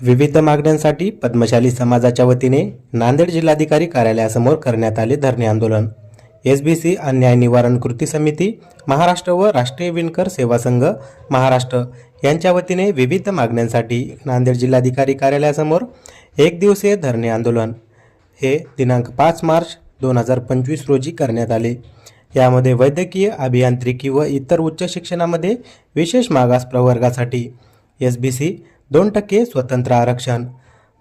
विविध मागण्यांसाठी पद्मशाली समाजाच्या वतीने नांदेड जिल्हाधिकारी कार्यालयासमोर करण्यात आले धरणे आंदोलन. एस बी सी अन्याय निवारण कृती समिती महाराष्ट्र व राष्ट्रीय विणकर सेवा संघ महाराष्ट्र यांच्या वतीने विविध मागण्यांसाठी नांदेड जिल्हाधिकारी कार्यालयासमोर एक दिवसीय धरणे आंदोलन. हे दिनांक पाच मार्च दोन हजार पंचवीस रोजी करण्यात आले. यामध्ये वैद्यकीय अभियांत्रिकी व इतर उच्च शिक्षणामध्ये विशेष मागास प्रवर्गासाठी एस बी सी दोन टक्के स्वतंत्र आरक्षण.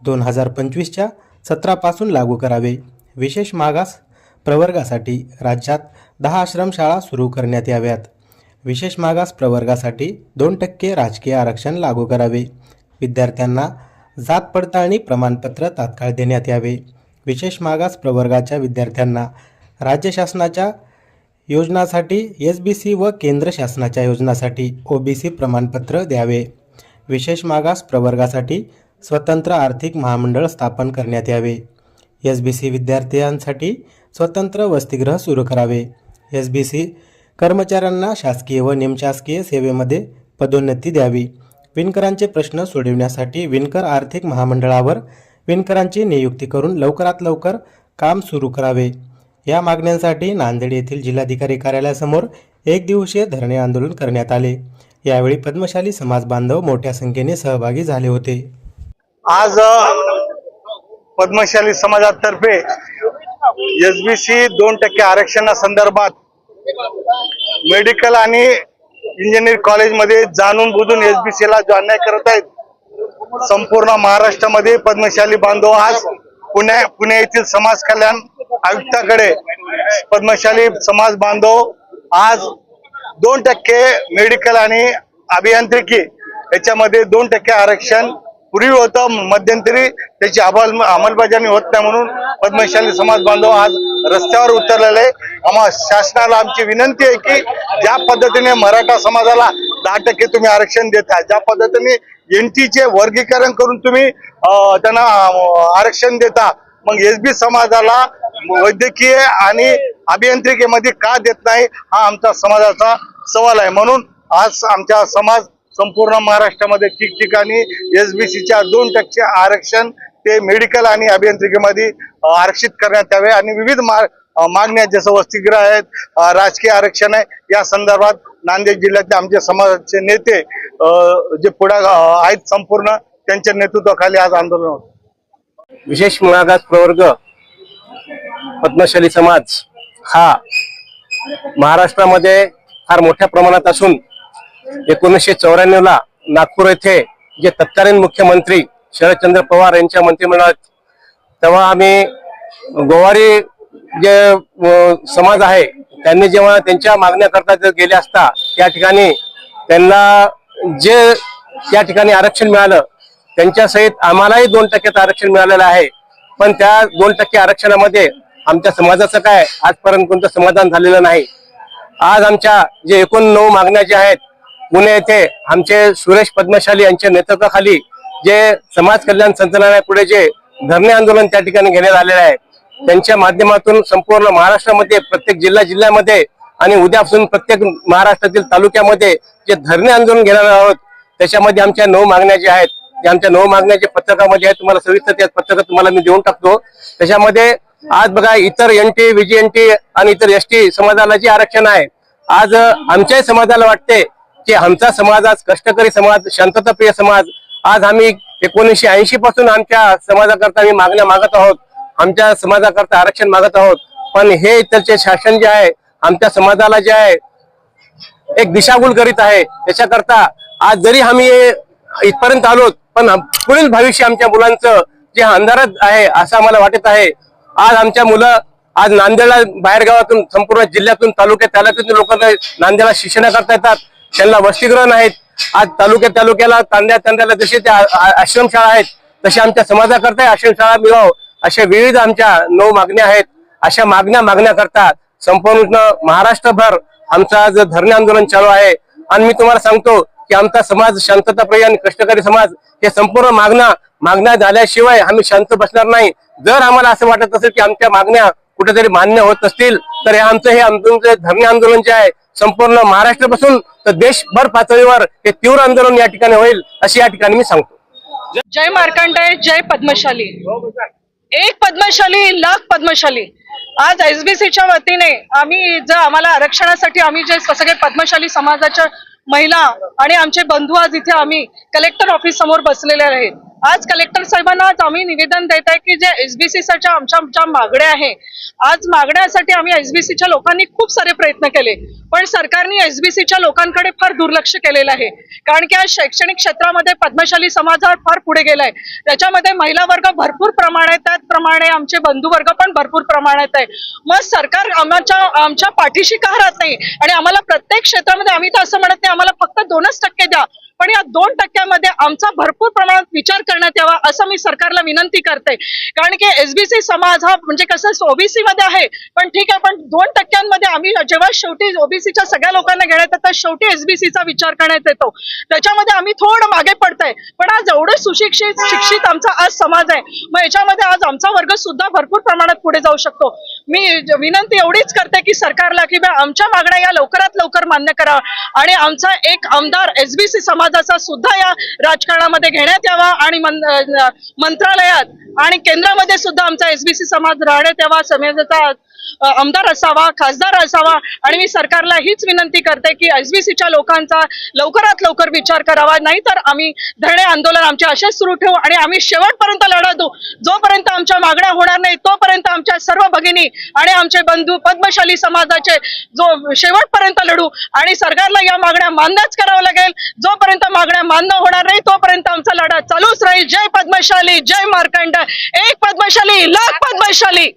दोन हजार पंचवीसच्या सतरापासून लागू करावे. विशेष मागास प्रवर्गासाठी राज्यात दहा आश्रमशाळा सुरू करण्यात याव्यात. विशेष मागास प्रवर्गासाठी दोन टक्के राजकीय आरक्षण लागू करावे. विद्यार्थ्यांना जात पडताळणी प्रमाणपत्र तात्काळ देण्यात यावे. विशेष मागास प्रवर्गाच्या विद्यार्थ्यांना राज्य शासनाच्या योजनासाठी एस बी सी व केंद्र शासनाच्या योजनासाठी ओ बी सी प्रमाणपत्र द्यावे. विशेष मागास प्रवर्गासाठी स्वतंत्र आर्थिक महामंडळ स्थापन करण्यात यावे. एस बी सी विद्यार्थ्यांसाठी स्वतंत्र वसतिगृह सुरू करावे. एस बी सी कर्मचाऱ्यांना शासकीय व निमशासकीय सेवेमध्ये पदोन्नती द्यावी. विणकरांचे प्रश्न सोडविण्यासाठी विणकर आर्थिक महामंडळावर विणकरांची नियुक्ती करून लवकरात लवकर काम सुरू करावे. या मागण्यांसाठी नांदेड येथील जिल्हाधिकारी कार्यालयासमोर एक दिवसीय धरणे आंदोलन करण्यात आले. यावेळी पद्मशाली समाज बांधव मोठ्या संख्येने सहभागी झाले होते. आज पद्मशाली समाजातर्फे एसबीसी दोन टक्के आरक्षणासंदर्भात मेडिकल आणि इंजिनिअरिंग कॉलेजमध्ये जाणून बुजून एसबीसी ला जो अन्याय करत आहेत. संपूर्ण महाराष्ट्रामध्ये पद्मशाली बांधव आज पुण्या पुणे येथील समाज कल्याण आयुक्ताकडे पद्मशाली समाज बांधव आज दोन टक्के मेडिकल आणि अभियांत्रिकी याच्यामध्ये दोन टक्के आरक्षण पूर्वी होतं मध्यंतरी त्याची अंमल अंमलबजावणी होत नाही म्हणून पद्मशाली समाज बांधव आज रस्त्यावर उतरलेले आहे. आम्हा शासनाला आमची विनंती आहे की ज्या पद्धतीने मराठा समाजाला दहा टक्के तुम्ही आरक्षण देता ज्या पद्धतीने एन टीचे वर्गीकरण करून तुम्ही त्यांना आरक्षण देता मग एसबी समाजाला वैद्यकीय आणि अभियांत्रिकेमध्ये का देत नाही हा आमचा समाजाचा सवाल आहे. म्हणून आज आमचा समाज संपूर्ण महाराष्ट्रामध्ये ठिकठिकाणी एस बी सीच्या दोन टक्के आरक्षण ते मेडिकल आणि अभियांत्रिकीमध्ये आरक्षित करण्यात यावे आणि विविध मा- मागण्या जसं वसतिगृह आहेत राजकीय आरक्षण आहे या संदर्भात नांदेड जिल्ह्यातले आमचे समाजाचे नेते जे पुढे आहेत संपूर्ण त्यांच्या नेतृत्वाखाली आज आंदोलन होत. विशेष मागास प्रवर्ग पद्मशाली समाज हा महाराष्ट्रामध्ये फार मोठ्या प्रमाणात असून एकोणीसशे चौऱ्याण्णव ला नागपूर येथे जे तत्कालीन मुख्यमंत्री शरदचंद्र पवार यांच्या मंत्रिमंडळात तेव्हा आम्ही गोवारी जे समाज आहे त्यांनी जेव्हा त्यांच्या मागण्याकरता जर गेले असता त्या ठिकाणी त्यांना जे त्या ठिकाणी आरक्षण मिळालं त्यांच्यासहित आम्हालाही दोन टक्क्याचं आरक्षण मिळालेलं आहे. पण त्या दोन टक्के आरक्षणामध्ये आमच्या समाजाचं काय आजपर्यंत कोणतं समाधान झालेलं नाही. आज आमच्या जे एकूण नऊ मागण्या ज्या आहेत पुणे येथे आमचे सुरेश पद्मशाली यांच्या नेतृत्वाखाली जे समाज कल्याण संचालनालयापुढे जे धरणे आंदोलन त्या ठिकाणी घेण्यात आलेलं आहे त्यांच्या माध्यमातून संपूर्ण महाराष्ट्रामध्ये प्रत्येक जिल्हा जिल्ह्यामध्ये आणि उद्यापासून प्रत्येक महाराष्ट्रातील तालुक्यामध्ये जे धरणे आंदोलन घेणार आहोत त्याच्यामध्ये आमच्या नऊ मागण्या ज्या आहेत आमच्या नऊ मागण्या जे पत्रकामध्ये आहेत तुम्हाला सविस्तर त्या पत्रकात तुम्हाला मी देऊन टाकतो. त्याच्यामध्ये आज बघा इतर N T VJ N T आणि इतर एस टी समाजाला जे आरक्षण आहे आज आमच्याही समाजाला वाटते की आमचा समाज आज कष्टकरी समाज शांतताप्रिय समाज आज आम्ही एकोणीसशे ऐंशी पासून आमच्या समाजाकरता आम्ही मागण्या मागत आहोत आमच्या समाजाकरता आरक्षण मागत आहोत. पण हे इतरचे शासन जे आहे आमच्या समाजाला जे आहे एक दिशाभूल करीत आहे. त्याच्याकरता आज जरी आम्ही इथपर्यंत आलो पण पुढील भविष्य आमच्या मुलांचं जे अंधारात आहे असं आम्हाला वाटत आहे. आज आमच्या मुलं आज नांदेडला बाहेर गावातून संपूर्ण जिल्ह्यातून तालुक्यात तालुक्यातून लोकांना नांदेडला शिक्षणाकरता येतात. त्यांना वसतिगृह नाहीत. आज तालुक्यात तालुक्याला तांद्या तांद्याला जसे त्या आश्रमशाळा आहेत तसे आमच्या समाजाकरता आश्रमशाळा मिळावं. अशा विविध आमच्या नऊ मागण्या आहेत. अशा मागण्या मागण्याकरता संपूर्ण महाराष्ट्रभर आमचं आज धरणे आंदोलन चालू आहे. आणि मी तुम्हाला सांगतो की आमचा समाज शांतताप्रिय आणि कष्टकरी समाज हे संपूर्ण मागण्या मागण्या झाल्याशिवाय आम्ही शांत बसणार नाही. जर आम्हाला असं वाटत असेल की आमच्या मागण्या कुठेतरी मान्य होत असतील तर हे आमचं हे आमचं जे धरणे आंदोलन जे आहे संपूर्ण महाराष्ट्रापासून तर देशभर पातळीवर हे तीव्र आंदोलन या ठिकाणी होईल अशी या ठिकाणी मी सांगतो. जय मार्कंडेय जय पद्मशाली. एक पद्मशाली लाख पद्मशाली. आज एसबीसीच्या वतीने आम्ही जर आम्हाला आरक्षणासाठी आम्ही जे सगळे पद्मशाली समाजाच्या महिला आणि आमचे बंधू आज इथे आम्ही कलेक्टर ऑफिस समोर बसलेले आहेत आज कलेक्टर साहेबांना आज आम्ही निवेदन देत आहे की जे एसबीसीच्या आमच्या ज्या मागण्या आहे. आज मागण्यासाठी आम्ही एसबीसीच्या लोकांनी खूप सारे प्रयत्न केले पण सरकारने एसबीसीच्या लोकांकडे फार दुर्लक्ष केलेलं आहे. कारण की आज शैक्षणिक क्षेत्रामध्ये पद्मशाली समाज हा फार पुढे गेलाय. त्याच्यामध्ये महिला वर्ग भरपूर प्रमाणात त्याचप्रमाणे आमचे बंधू वर्ग पण भरपूर प्रमाणात आहे मग सरकार आमच्या आमच्या पाठीशी का राहत नाही? आणि आम्हाला प्रत्येक क्षेत्रामध्ये आम्ही तर असं म्हणत नाही आम्हाला फक्त दोनच टक्के द्या. पण या दोन टक्क्यामध्ये आमचा भरपूर प्रमाणात विचार करण्यात यावा असं मी सरकारला विनंती करते. कारण की एसबीसी समाज हा म्हणजे कसं ओबीसी मध्ये आहे पण ठीक आहे पण दोन टक्क्यांमध्ये आम्ही जेव्हा शेवटी ओबीसीच्या सगळ्या लोकांना घेण्यात येतात शेवटी एसबीसीचा विचार करण्यात येतो. त्याच्यामध्ये आम्ही थोडं मागे पडतंय पण आज एवढे सुशिक्षित शिक्षित आमचा आज समाज आहे. मग याच्यामध्ये आज आमचा वर्ग सुद्धा भरपूर प्रमाणात पुढे जाऊ शकतो. मी विनंती एवढीच करते की सरकारला की आमच्या मागण्या या लवकरात लवकर मान्य करा. आणि आमचा एक आमदार एसबीसी समाजाचा सुद्धा या राजकारणामध्ये घेण्यात यावा आणि मंत्रालयात आणि केंद्रामध्ये सुद्धा आमचा एसबीसी समाज राहण्यात यावा. समाजाचा आमदार असावा खासदार असावा आणि मी सरकारला हीच विनंती करते की एसबीसीच्या लोकांचा लवकरात लवकर विचार करावा. नाहीतर आम्ही धरणे आंदोलन आमचे असेच सुरू ठेवू आणि आम्ही शेवटपर्यंत लढा देऊ. जोपर्यंत आमच्या मागण्या होणार नाही तोपर्यंत आमच्या सर्व भगिनी आणि आमचे बंधू पद्मशाली समाजाचे जो शेवटपर्यंत लढू आणि सरकारला या मागण्या मान्यच करावं लागेल. जोपर्यंत मागण्या मान्य होणार नाही तोपर्यंत आमचा लढा चालूच राहील. जय पद्मशाली जय मार्कंड. एक पद्मशाली लाख पद्मशाली.